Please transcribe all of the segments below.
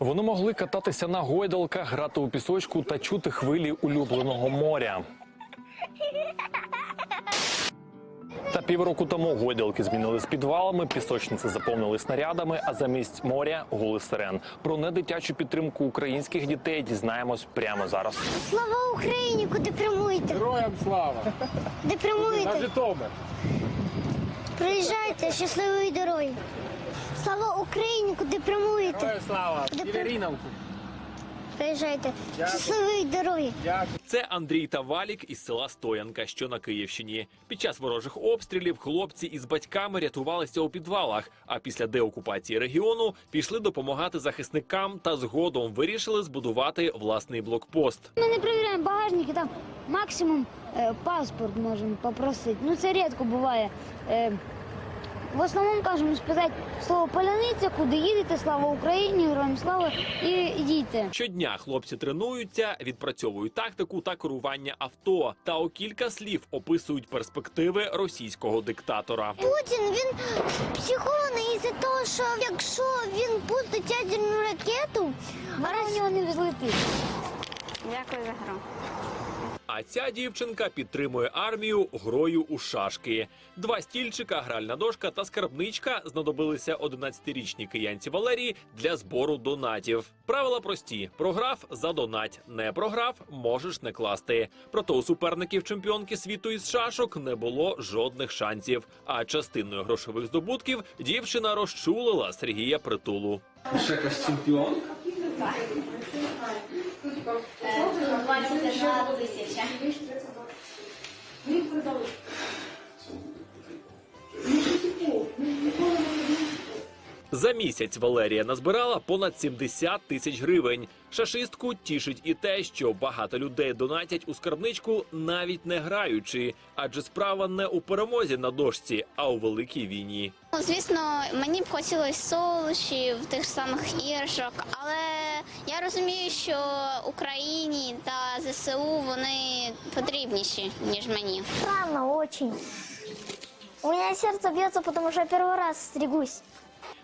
Вони могли кататися на гойдалках, грати у пісочку та чути хвилі улюбленого моря. Та півроку тому гойдалки змінили з підвалами, пісочниці заповнили снарядами, а замість моря гули сирен. Про недитячу підтримку українських дітей дізнаємось прямо зараз. Слава Україні, куди прямуєте? Героям слава! Де На прямуєте? Житомир! Приїжджайте щасливої дороги. Слава Україні, куди прямуєте? Героям слава! Де! Приїжджайте щасливої дороги. Дякую! Це Андрій та Валік із села Стоянка, що на Київщині. Під час ворожих обстрілів хлопці із батьками рятувалися у підвалах. А після деокупації регіону пішли допомагати захисникам та згодом вирішили збудувати власний блокпост. Ми не перевіряємо багажники, там максимум е, паспорт можемо попросити. Ну це рідко буває. Е, в основному кажемо спитати слово поляниця, куди їдете, слава Україні, героям слава і йдіть. Щодня хлопці тренуються, відпрацьовують тактику та керування авто. Та у кілька слів описують перспективи російського диктатора. Путін він психований із-за того, що якщо він пустить ядерну ракету, Вона в нього не взлетить. Дякую за гру. А ця дівчинка підтримує армію грою у шашки. Два стільчика, гральна дошка та скарбничка знадобилися 11-річній киянці Валерії для збору донатів. Правила прості: програв задонать, не програв можеш не класти. Проте у суперників чемпіонки світу із шашок не було жодних шансів. А частиною грошових здобутків дівчина розчулила Сергія Притулу. Ще якась чемпіонка? 21 тисяча. За місяць Валерія назбирала понад 70 тисяч гривень. Шашистку тішить і те, що багато людей донатять у скарбничку, навіть не граючи, адже справа не у перемозі на дошці, а у великій війні. Ну, Звісно, мені б хотілося солодощів, тих самих іграшок, але я розумію, що Україні та ЗСУ вони потрібніші, ніж мені. странно очень. У меня сердце бьется, потому что я первый раз стригусь.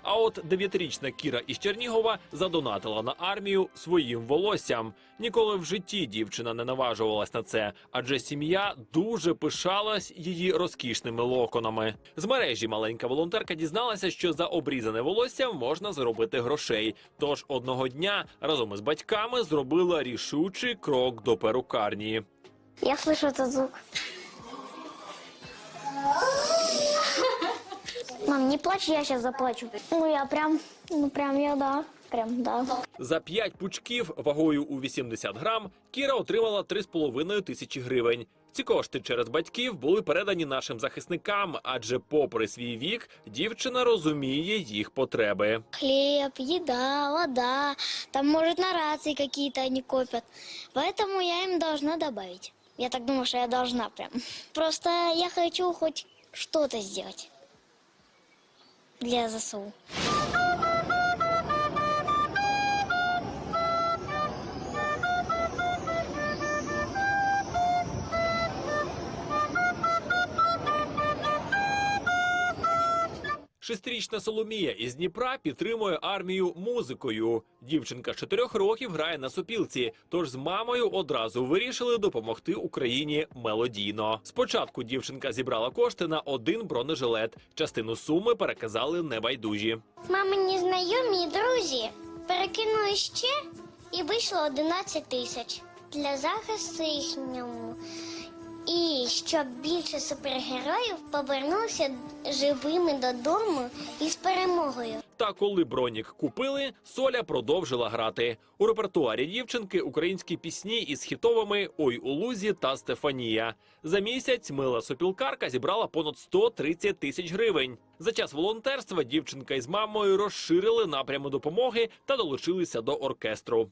А от дев'ятирічна Кіра із Чернігова задонатила на армію своїм волоссям. Ніколи в житті дівчина не наважувалась на це, адже сім'я дуже пишалась її розкішними локонами. З мережі маленька волонтерка дізналася, що за обрізане волосся можна заробити грошей. Тож одного дня разом із батьками зробила рішучий крок до перукарні. Я слышу этот звук. Мам, не плачь, я сейчас заплачу. Ну я прям, ну прям я да, прям да. За п'ять пучків вагою у 80 грам Кіра отримала 3,5 тисячі гривень. Ці кошти через батьків були передані нашим захисникам, адже, попри свій вік, дівчина розуміє їх потреби. Хлеб, еда, вода, там, может, на рации какие-то они копят. Поэтому я им должна добавить. Я так думаю, что я должна прям. Просто я хочу хоть что-то сделать для ЗСУ. Шестирічна Соломія із Дніпра підтримує армію музикою. Дівчинка з чотирьох років грає на сопілці, тож з мамою одразу вирішили допомогти Україні мелодійно. Спочатку дівчинка зібрала кошти на один бронежилет. Частину суми переказали небайдужі. Мамині знайомі друзі перекинули ще і вийшло 11 тисяч для захисту їхньому. І щоб більше супергероїв повернулися живими додому із перемогою. Та коли бронік купили, Соля продовжила грати. У репертуарі дівчинки українські пісні із хітовими Ой у лузі та Стефанія. За місяць мила сопілкарка зібрала понад 130 тисяч гривень. За час волонтерства дівчинка із мамою розширили напряму допомоги та долучилися до оркестру.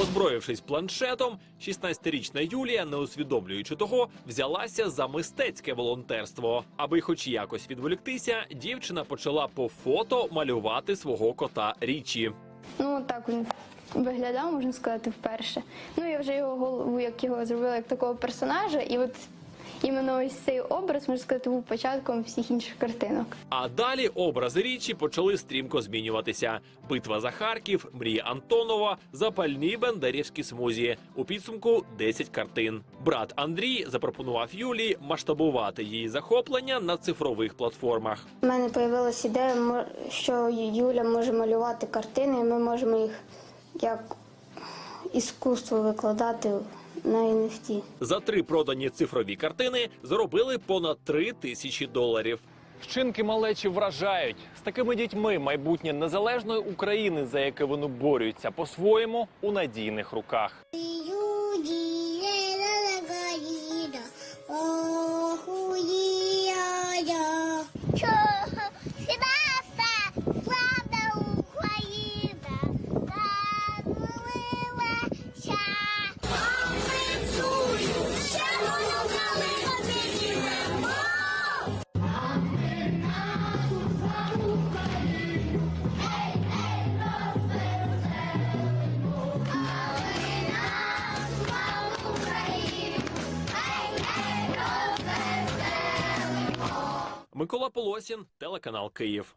Озброївшись планшетом, 16-річна Юлія, не усвідомлюючи того, взялася за мистецьке волонтерство. Аби хоч якось відволіктися, дівчина почала по фото малювати свого кота Річі. Ну, так він виглядав, можна сказати, вперше. Ну я вже його голову, як його зробила як такого персонажа, і от іменно ось цей образ, можна сказати, був початком всіх інших картинок. А далі образи річі почали стрімко змінюватися. Битва за Харків, мрія Антонова, запальні бендерівські смузі. У підсумку 10 картин. Брат Андрій запропонував Юлії масштабувати її захоплення на цифрових платформах. У мене з'явилася ідея, мо- що Юля може малювати картини, і ми можемо їх як іскусство викладати на NFT. За три продані цифрові картини заробили понад 3 тисячі доларів. Вчинки малечі вражають з такими дітьми майбутнє незалежної України, за яке вони борються по-своєму у надійних руках. Микола Полосін, телеканал Київ.